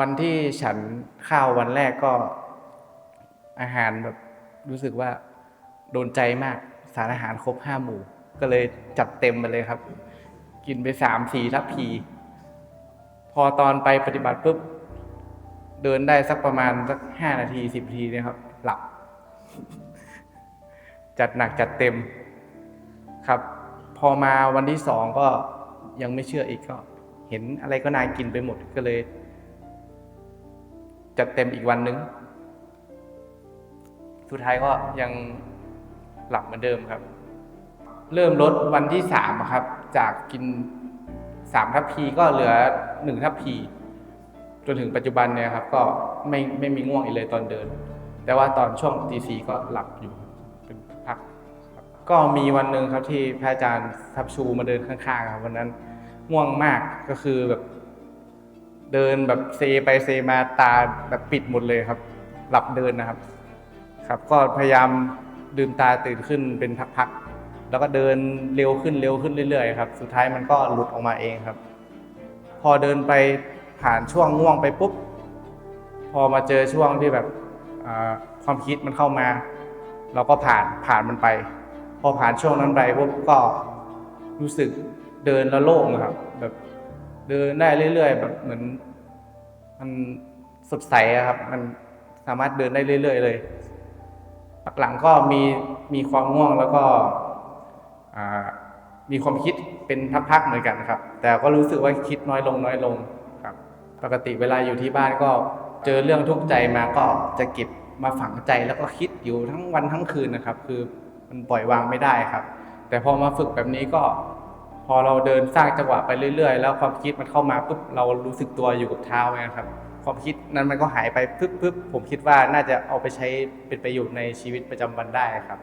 วันที่ฉันข้าววันแรกก็อาหารแบบรู้สึกว่าโดนใจมากสารอาหารครบห้าหมู่ ก็เลยจัดเต็มไปเลยครับ กินไปสามสี่ทัพพี พอตอนไปปฏิบัติปุ๊บ เดินได้สักประมาณสักห้านาทีสิบนาทีเนี่ยครับ หลับ จัดหนักจัดเต็มครับ พอมาวันที่สองก็ยังไม่เชื่ออีกก็ เห็นอะไรก็น่ากินไปหมดก็เลย จัดเต็มอีกวันนึง สุดท้ายก็ยังหลับเหมือนเดิมครับ เริ่มลดวันที่สามครับ จากกินสามทัพพีก็เหลือหนึ่งทัพพีจนถึงปัจจุบันเนี่ยครับ ก็ไม่ไม่มีง่วงอีกเลยตอนเดิน แต่ว่าตอนช่วงตีสีก็หลับอยู่เป็นพักครับก็มีวันหนึ่งครับที่พระอาจารย์ทับชูมาเดินข้างๆครับวันนั้นง่วงมากก็คือแบบ เดินแบบเซไปเซมาตาแบบปิดหมดเลยครับ หลับเดินนะครับ ครับ ก็พยายามลืมตาตื่นขึ้นเป็นพักๆแล้วก็เดินเร็วขึ้นเร็วขึ้นเรื่อยๆครับ สุดท้ายมันก็หลุดออกมาเองครับ พอเดินไปผ่านช่วงง่วงไปปุ๊บ พอมาเจอช่วงที่แบบความคิดมันเข้ามา เราก็ผ่านผ่านมันไป พอผ่านช่วงนั้นไปปุ๊บก็รู้สึกเดินแล้วโล่งครับ แบบ เดินได้เรื่อยๆแบบเหมือน มันสดใสอะครับ มันสามารถเดินได้เรื่อย ๆ เลยหลังๆก็มีมีความง่วงแล้วก็มีความคิดเป็นพักๆเหมือนกันครับ แต่ก็รู้สึกว่าคิดน้อยลงน้อยลงครับ ปกติเวลาอยู่ที่บ้านก็เจอเรื่องทุกข์ใจมาก็จะเก็บมาฝังใจแล้วก็คิดอยู่ทั้งวันทั้งคืนนะครับ คือมันปล่อยวางไม่ได้ครับ แต่พอมาฝึกแบบนี้ก็ พอเราเดินสร้างจังหวะไปเรื่อย ๆ แล้วความคิดมันเข้ามาปุ๊บเรารู้สึกตัวอยู่กับเท้าไงครับ ความคิดนั้นมันก็หายไปปึ๊บปึ๊บผมคิดว่าน่าจะเอาไปใช้เป็นประโยชน์ในชีวิตประจำวันได้ครับ